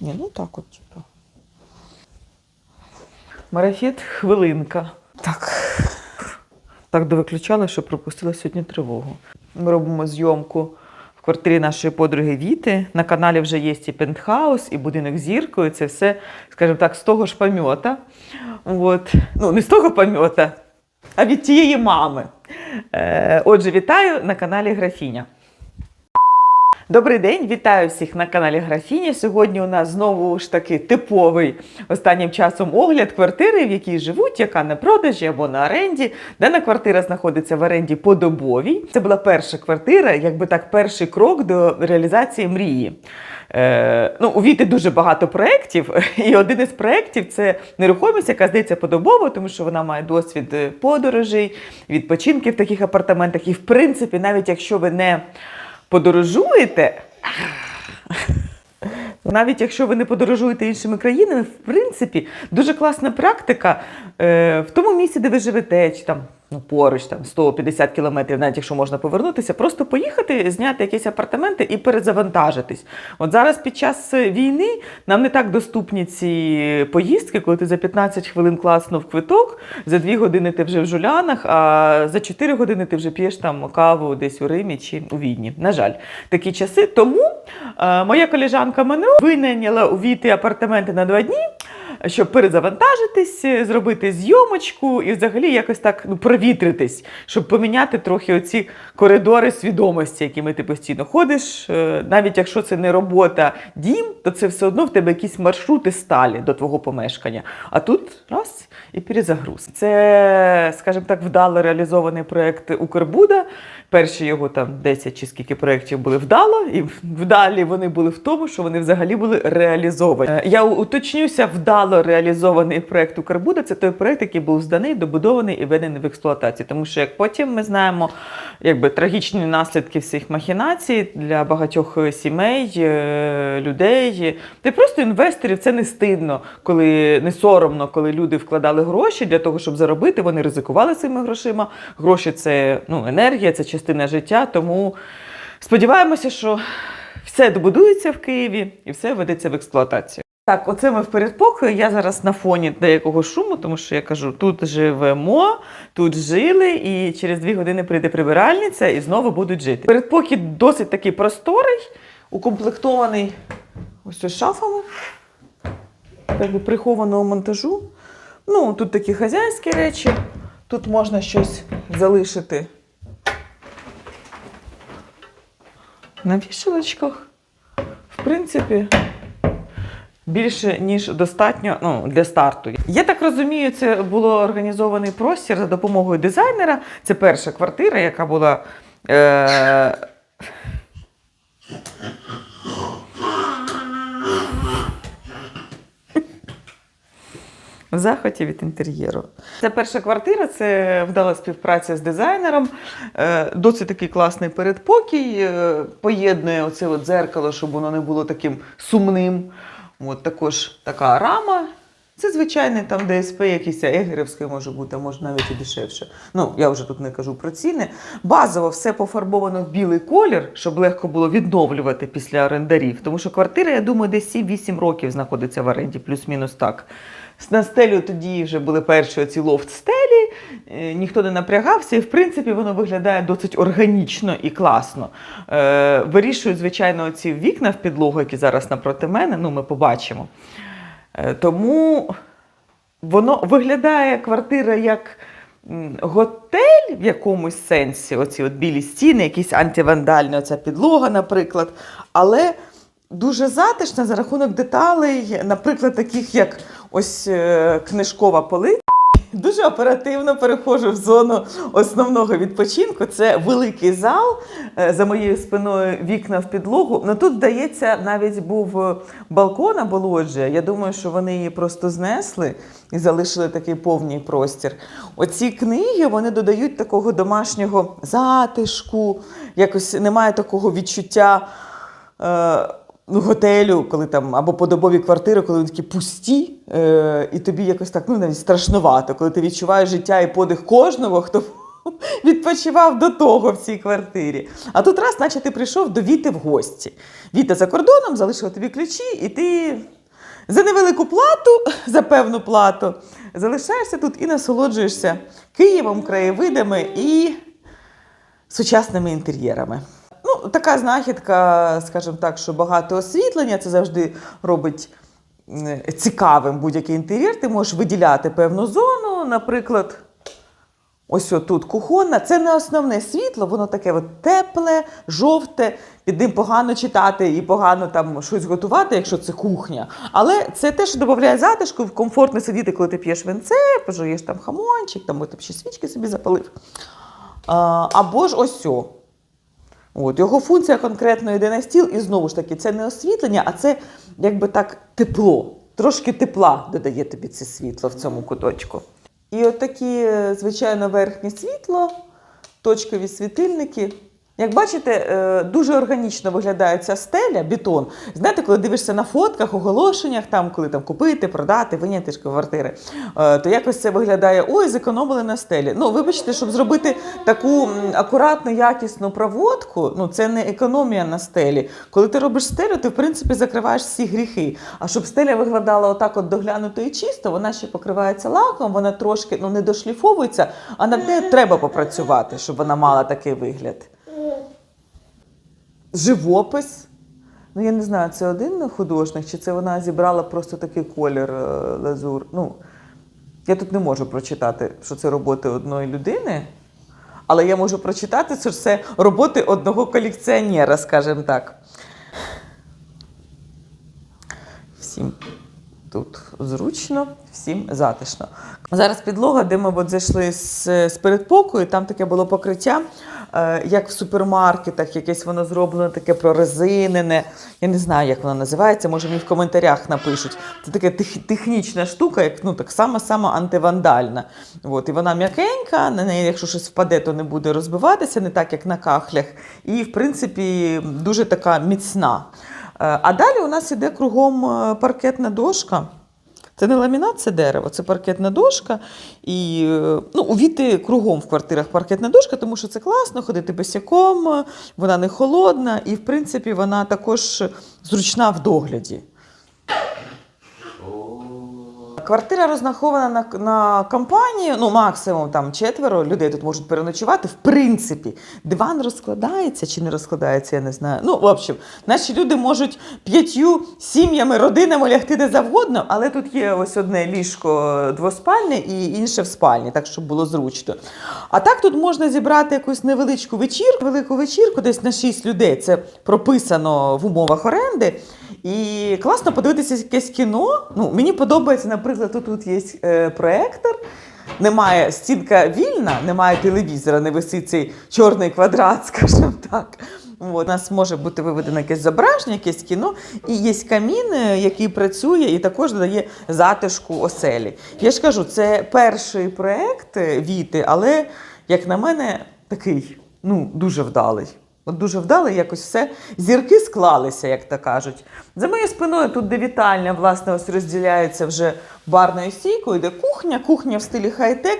Ні, ну так от, типу. Марафет хвилинка. Так. Так довиключала, що пропустила сьогодні тривогу. Ми робимо зйомку в квартирі нашої подруги Віти. На каналі вже є і пентхаус, і будинок зіркою. Це все, скажімо так, з того ж пам'ята. От. Ну, не з того пам'ята, а від тієї мами. Е, отже, вітаю на каналі Графіня. Добрий день, вітаю всіх на каналі Графіня. Сьогодні у нас знову ж таки типовий останнім часом огляд квартири, в якій живуть, яка на продажі або на оренді. Дана квартира знаходиться в оренді по добовій. Це була перша квартира, якби так, перший крок до реалізації мрії. Е, ну, у Віти дуже багато проєктів, і один із проєктів це нерухомість, яка здається подобово, тому що вона має досвід е, подорожей, відпочинки в таких апартаментах. І в принципі, навіть якщо ви не подорожуєте. Навіть якщо ви не подорожуєте іншими країнами, в принципі, дуже класна практика е, в тому місці, де ви живете, чи там ну, поруч, там 150 кілометрів, навіть якщо можна повернутися, просто поїхати, зняти якісь апартаменти і перезавантажитись. От зараз під час війни нам не так доступні ці поїздки, коли ти за 15 хвилин класнув квиток, за 2 години ти вже в жулянах, а за 4 години ти вже п'єш там каву десь у Римі чи у Відні. На жаль, такі часи. Тому е, моя колежанка Ману винайняла у Віти апартаменти на два дні. Щоб перезавантажитись, зробити зйомочку і взагалі якось так ну, провітритись, щоб поміняти трохи оці коридори свідомості, якими ти постійно ходиш. Е, Навіть якщо це не робота дім, то це все одно в тебе якісь маршрути сталі до твого помешкання. А тут раз і перезагруз. Це, скажімо так, вдало реалізований проєкт Укрбуда. Перші його там 10 чи скільки проєктів були вдало, і вдалі вони були в тому, що вони взагалі були реалізовані. Е, Я уточнюся, вдало реалізований проєкт Укрбуда це той проєкт, який був зданий, добудований і введений в експлуатацію. Тому що як потім ми знаємо, якби трагічні наслідки всіх махінацій для багатьох сімей, е, людей, та просто інвесторів це не стидно, коли не соромно, коли люди вкладали гроші для того, щоб заробити. Вони ризикували цими грошима. Гроші це ну, енергія, це частина життя. Тому сподіваємося, що все добудується в Києві і все ведеться в експлуатацію. Так, оце ми в передпокої. Я зараз на фоні деякого шуму, тому що я кажу, тут живемо, тут жили, і через дві години прийде прибиральниця і знову будуть жити. Передпокій досить такий просторий, укомплектований ось ось шафами, так би прихованого монтажу. Ну, тут такі хазяйські речі, тут можна щось залишити на вішалочках. В принципі, більше ніж достатньо ну, для старту. Я так розумію, це було організований простір за допомогою дизайнера. Це перша квартира, яка була. Е... В захваті від інтер'єру. Це перша квартира, це вдала співпраця з дизайнером. Е, Досить такий класний передпокій. е, Поєднує оце от дзеркало, щоб воно не було таким сумним. От також така рама. Це звичайний там ДСП, якийсь егерівський може бути, а може навіть і дешевше. Ну, я вже тут не кажу про ціни. Базово все пофарбовано в білий колір, щоб легко було відновлювати після орендарів. Тому що квартира, я думаю, десь 7-8 років знаходиться в оренді, плюс-мінус так. На стелю тоді вже були перші оці лофт-стелі, ніхто не напрягався, і в принципі воно виглядає досить органічно і класно. Е, вирішують, звичайно, ці вікна в підлогу, які зараз напроти мене, ну ми побачимо. Е, тому воно виглядає квартира як готель в якомусь сенсі, оці от білі стіни, якісь антивандальні, оця підлога, наприклад. Але дуже затишна за рахунок деталей, наприклад, таких як ось е, книжкова полиця. Дуже оперативно переходжу в зону основного відпочинку. Це великий зал. е, За моєю спиною вікна в підлогу. Ну тут, здається, навіть був е, балкон або лоджія. Я думаю, що вони її просто знесли і залишили такий повний простір. Оці книги вони додають такого домашнього затишку, якось немає такого відчуття. Ну, готелю, коли там або подобові квартири, коли вони такі пусті, е, і тобі якось так ну навіть страшнувато, коли ти відчуваєш життя і подих кожного, хто відпочивав до того в цій квартирі. А тут раз, наче ти прийшов до Віти в гості. Віта за кордоном залишила тобі ключі, і ти за невелику плату, за певну плату, залишаєшся тут і насолоджуєшся Києвом, краєвидами і сучасними інтер'єрами. Така знахідка, скажімо так, що багато освітлення, це завжди робить цікавим будь-який інтер'єр. Ти можеш виділяти певну зону, наприклад. Ось тут кухонна. Це не основне світло, воно таке от тепле, жовте, під ним погано читати і погано там щось готувати, якщо це кухня. Але це те, що додає затишку, комфортно сидіти, коли ти п'єш винце, пожуєш там хамончик, там, там ще свічки собі запалив. А, або ж ось о. От, його функція конкретно йде на стіл, і знову ж таки, це не освітлення, а це якби так тепло. Трошки тепла додає тобі це світло в цьому куточку. І от такі, е, звичайно, верхнє світло, точкові світильники. Як бачите, е, дуже органічно виглядає ця стеля, бетон. Знаєте, коли дивишся на фотках, оголошеннях, там, коли там купити, продати, виняти ж квартири, е, то якось це виглядає: ой, зекономили на стелі. Ну, вибачте, щоб зробити таку акуратну, якісну проводку, ну це не економія на стелі. Коли ти робиш стелю, ти в принципі закриваєш всі гріхи. А щоб стеля виглядала отак от доглянуто і чисто, вона ще покривається лаком, вона трошки ну, не дошліфовується, а над нею треба попрацювати, щоб вона мала такий вигляд. Живопис. Ну, я не знаю, це один художник, чи це вона зібрала просто такий колір е, лазур. Ну, я тут не можу прочитати, що це роботи одної людини, але я можу прочитати, що це роботи одного колекціонера, скажімо так. Всім тут зручно, всім затишно. Зараз підлога, де ми от зайшли з, з передпокою, там таке було покриття, е, як в супермаркетах, якесь воно зроблено таке прорезинене. Я не знаю, як воно називається, може мені в коментарях напишуть. Це така тех, технічна штука, як ну так само само антивандальна. От, і вона м'якенька, на неї, якщо щось впаде, то не буде розбиватися, не так, як на кахлях. І, в принципі, дуже така міцна. Е, А далі у нас іде кругом е, паркетна дошка. Це не ламінат, це дерево, це паркетна дошка. І е, ну, у Віти кругом в квартирах паркетна дошка, тому що це класно, ходити босяком, вона не холодна, і, в принципі, вона також зручна в догляді. Квартира розрахована на, на компанію, ну максимум там четверо людей тут можуть переночувати. В принципі, диван розкладається чи не розкладається, я не знаю. Ну, в общем, наші люди можуть п'ятью сім'ями, родинами лягти де завгодно, але тут є ось одне ліжко двоспальне і інше в спальні, так щоб було зручно. А так тут можна зібрати якусь невеличку вечірку, велику вечірку, десь на 6 людей. Це прописано в умовах оренди. І класно подивитися якесь кіно. Ну, мені подобається, наприклад, тут, є е, проектор. Немає стінка вільна, немає телевізора, не висить цей чорний квадрат, скажімо так. От, у нас може бути виведено якесь зображення, якесь кіно, і є камін, е, який працює і також додає затишку оселі. Я ж кажу, це перший проект е, Віти, але, як на мене, такий ну, дуже вдалий. От дуже вдалий, якось все. Зірки склалися, як то кажуть. За моєю спиною тут, де вітальня, власне, ось розділяється вже барною стійкою, де кухня, кухня в стилі хай-тек.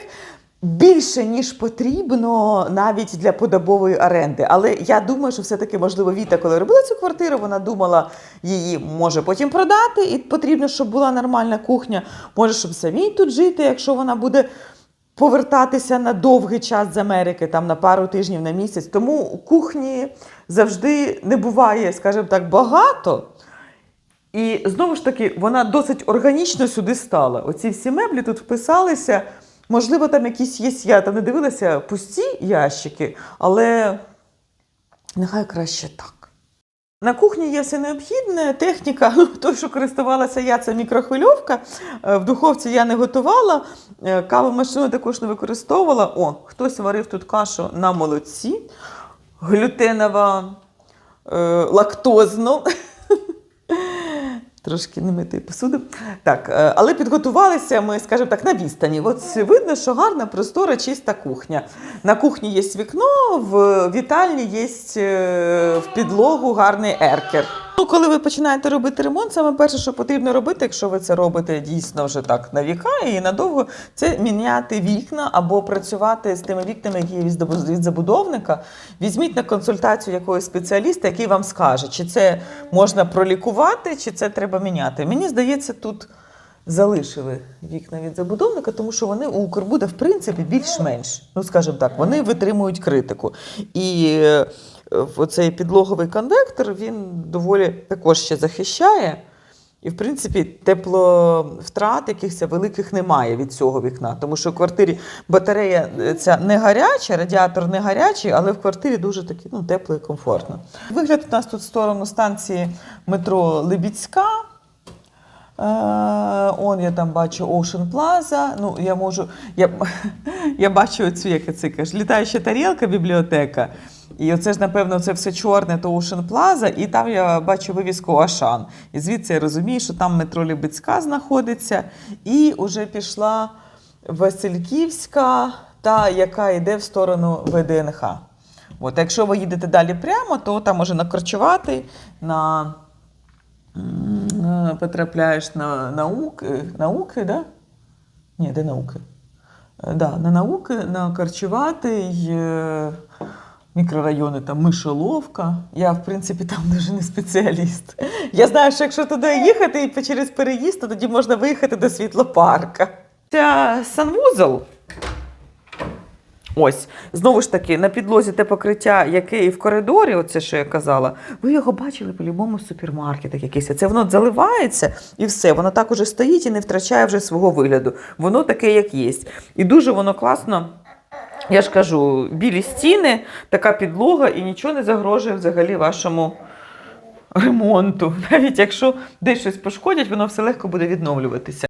Більше ніж потрібно навіть для подобової оренди. Але я думаю, що все-таки, можливо, Віта, коли робила цю квартиру, вона думала її може потім продати, і потрібно, щоб була нормальна кухня. Може, щоб самій тут жити, якщо вона буде повертатися на довгий час з Америки, там на пару тижнів на місяць. Тому кухні завжди не буває, скажімо так, багато. І знову ж таки, вона досить органічно сюди стала. Оці всі меблі тут вписалися. Можливо, там якісь є, я там не дивилася пусті ящики, але нехай краще так. На кухні є все необхідне, техніка, ну, той, що користувалася я, це мікрохвильовка. Е, В духовці я не готувала, Каву кавомашину також не використовувала. О, хтось варив тут кашу на молоці, глютенова, е, лактозну. Трошки не мити посуду. Так, е, але підготувалися ми, скажімо так, на відстані. От видно, що гарна, простора, чиста кухня. На кухні є вікно, в вітальні є е, в підлогу гарний еркер. Ну, коли ви починаєте робити ремонт, саме перше, що потрібно робити, якщо ви це робите дійсно вже так на віка і надовго, це міняти вікна або працювати з тими вікнами, які є від забудовника. Візьміть на консультацію якогось спеціаліста, який вам скаже, чи це можна пролікувати, чи це треба міняти. Мені здається, тут залишили вікна від забудовника, тому що вони у Укрбуда, в принципі, більш-менш, ну скажімо так, вони витримують критику. І оцей підлоговий конвектор він доволі також ще захищає. І, в принципі, тепловтрат якихось великих немає від цього вікна, тому що в квартирі батарея е, ця не гаряча, радіатор не гарячий, але в квартирі дуже таки ну, тепло і комфортно. Вигляд у нас тут в сторону станції метро Либідська. Е, он я там бачу Ocean Plaza. Ну, я можу. Я, я бачу цю, як це кажеш, літаюча тарілка, бібліотека. І оце ж, напевно, це все чорне, то Ocean Plaza, і там я бачу вивіску Ашан. І звідси я розумію, що там метро Либицька знаходиться. І вже пішла Васильківська, та, яка йде в сторону ВДНХ. От, якщо ви їдете далі прямо, то там може накорчувати на е, потрапляєш на науки, науки, да? Ні, де науки? Е, Да, на науки, на Карчуватий, е, мікрорайони там Мишоловка. Я, в принципі, там дуже не спеціаліст. Я знаю, що якщо туди їхати і через переїзд, то тоді можна виїхати до світлопарка. Ця санвузол. Ось, знову ж таки, на підлозі те покриття, яке і в коридорі, оце що я казала, ви його бачили по-любому в супермаркетах якийсь. Це воно заливається і все, воно так уже стоїть і не втрачає вже свого вигляду. Воно таке, як є. І дуже воно класно. Я ж кажу, білі стіни, така підлога, і нічого не загрожує взагалі вашому ремонту. Навіть якщо десь щось пошкодять, воно все легко буде відновлюватися.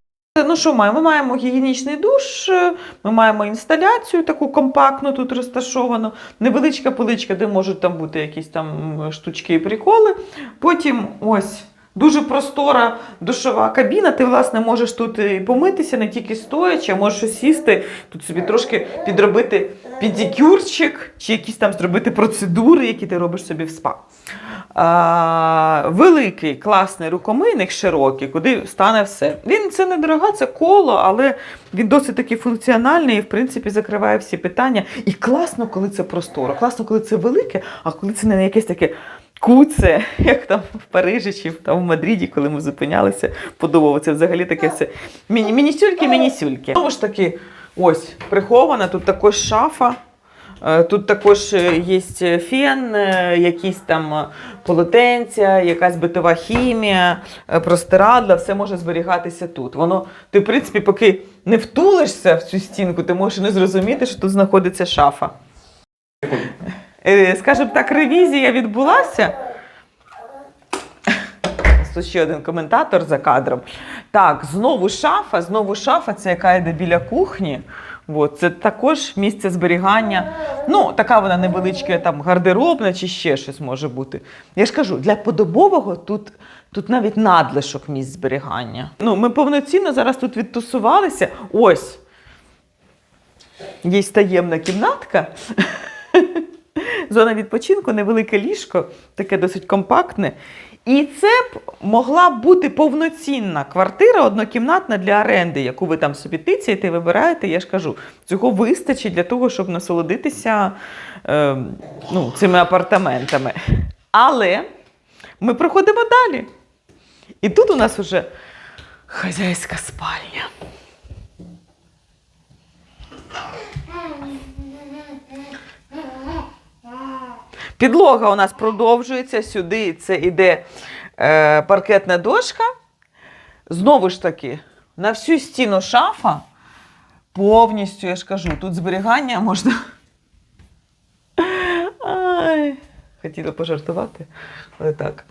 Ну що маємо? Ми маємо гігієнічний душ, ми маємо інсталяцію таку компактну тут розташовану, невеличка поличка, де можуть там бути якісь там штучки і приколи. Потім ось. Дуже простора душова кабіна. Ти, власне, можеш тут помитися, не тільки стоячи, а можеш сісти, тут собі трошки підробити підікюрчик, чи якісь там зробити процедури, які ти робиш собі в спа. А, великий класний рукомийник широкий, куди стане все. Він це недорога, це коло, але він досить таки функціональний і, в принципі, закриває всі питання. І класно, коли це просторо, класно, коли це велике, а коли це не якесь таке. Куце, як там в Парижі чи там в Мадриді, коли ми зупинялися, подобало. Це взагалі таке все. Міні- Мінісюльки, мінісюльки. Знову ж таки, ось прихована, тут також шафа. Е, Тут також е, є фен, е, якісь там полотенця, якась битова хімія, простирадла, все може зберігатися тут. Воно, ти, в принципі, поки не втулишся в цю стінку, ти можеш не зрозуміти, що тут знаходиться шафа. Е, Скажімо так, ревізія відбулася. Тут ще один коментатор за кадром. Так, знову шафа, знову шафа, це яка йде біля кухні. От, це також місце зберігання. Ну, така вона невеличка, там гардеробна чи ще щось може бути. Я ж кажу, для подобового тут, тут навіть надлишок місць зберігання. Ну, ми повноцінно зараз тут відтусувалися. Ось. Є таємна кімнатка. Зона відпочинку, невелике ліжко, таке досить компактне. І це б могла бути повноцінна квартира однокімнатна для оренди, яку ви там собі тицяєте, вибираєте. Я ж кажу, цього вистачить для того, щоб насолодитися е, ну, цими апартаментами. Але ми проходимо далі. І тут у нас вже хазяйська спальня. Підлога у нас продовжується. Сюди це йде е, паркетна дошка. Знову ж таки, на всю стіну шафа. Повністю, я ж кажу, тут зберігання можна. Хотіла пожартувати, але так.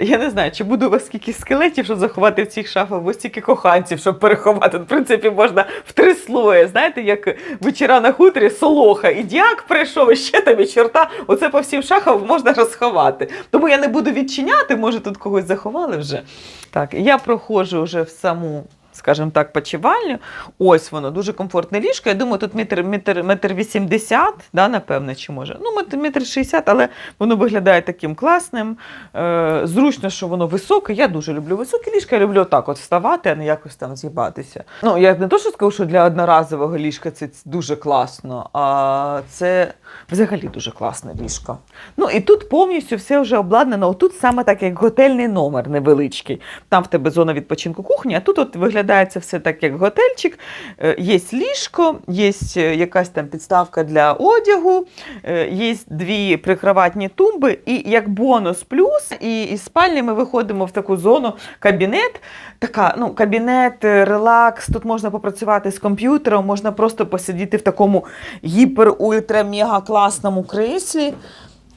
Я не знаю, чи буде у вас скільки скелетів, щоб заховати в цих шафах, або стільки коханців, щоб переховати. В принципі, можна в три слої. Знаєте, як вечора на хуторі солоха, і діак прийшов, і ще там і чорта. Оце по всім шахам можна розховати. Тому я не буду відчиняти, може тут когось заховали вже. Так, я проходжу вже в саму скажімо так, почивальню. Ось воно, дуже комфортне ліжко. Я думаю, тут метр, метр, метр 80, да, напевно, чи може. Ну, метр, метр 60, але воно виглядає таким класним. Е, зручно, що воно високе. Я дуже люблю високі ліжка, я люблю отак от вставати, а не якось там з'їбатися. Ну, я не то, що скажу, що для одноразового ліжка це дуже класно, а це взагалі дуже класне ліжко. Ну і тут повністю все вже обладнано. Тут саме так, як готельний номер невеличкий. Там в тебе зона відпочинку кухні, а тут от виглядає це все так, як готельчик. Е, Є ліжко, є е, якась там підставка для одягу, е, є дві прикроватні тумби, і як бонус плюс, і із спальні ми виходимо в таку зону кабінет. Така, ну, кабінет, релакс. Тут можна попрацювати з комп'ютером, можна просто посидіти в такому гіпер-ультра-мега класному креслі.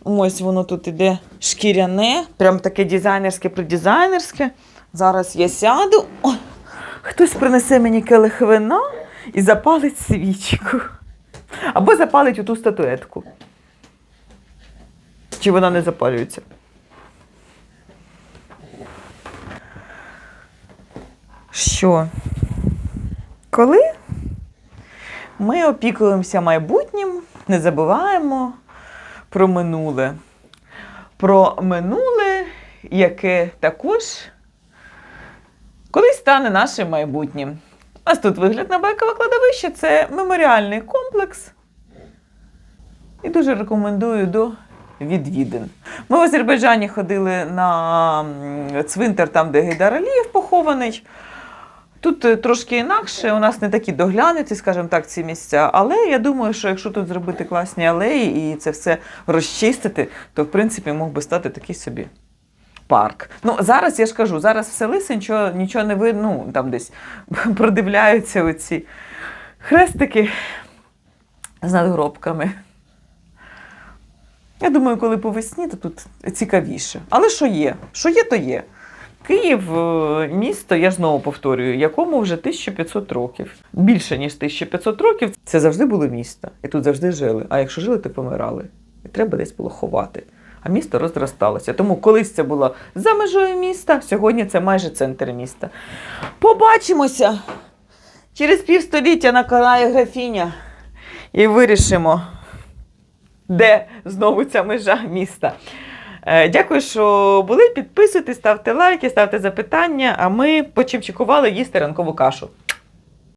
Ось воно тут іде шкіряне, прям таке дизайнерське придизайнерське. Зараз я сяду. Хтось принесе мені келих вина і запалить свічку. Або запалить оту статуетку. Чи вона не запалюється? Що? Коли ми опікуємося майбутнім, не забуваємо про минуле. Про минуле, яке також колись стане нашим майбутнім. У нас тут вигляд на байкове кладовище це меморіальний комплекс. І дуже рекомендую до відвідин. Ми в Азербайджані ходили на цвинтар, там, де Гейдар Алієв похований. Тут е, трошки інакше, у нас не такі доглянуті, скажімо так, ці місця. Але я думаю, що якщо тут зробити класні алеї і це все розчистити, то в принципі мог би стати такий собі парк. Ну зараз я ж кажу, зараз все лисе, нічого, нічого не видно, ну, там десь продивляються оці хрестики з надгробками. Я думаю, коли по весні, то тут цікавіше. Але що є? Що є, то є. Київ е, місто, я знову повторюю, якому вже 1500 років. Більше ніж 1500 років. Це завжди було місто. І тут завжди жили. А якщо жили, то помирали. І треба десь було ховати. А місто розросталося. Тому колись це було за межою міста, сьогодні це майже центр міста. Побачимося через півстоліття на каналі Графіня і вирішимо, де знову ця межа міста. Е, Дякую, що були. Підписуйтесь, ставте лайки, ставте запитання, а ми почимчикували їсти ранкову кашу.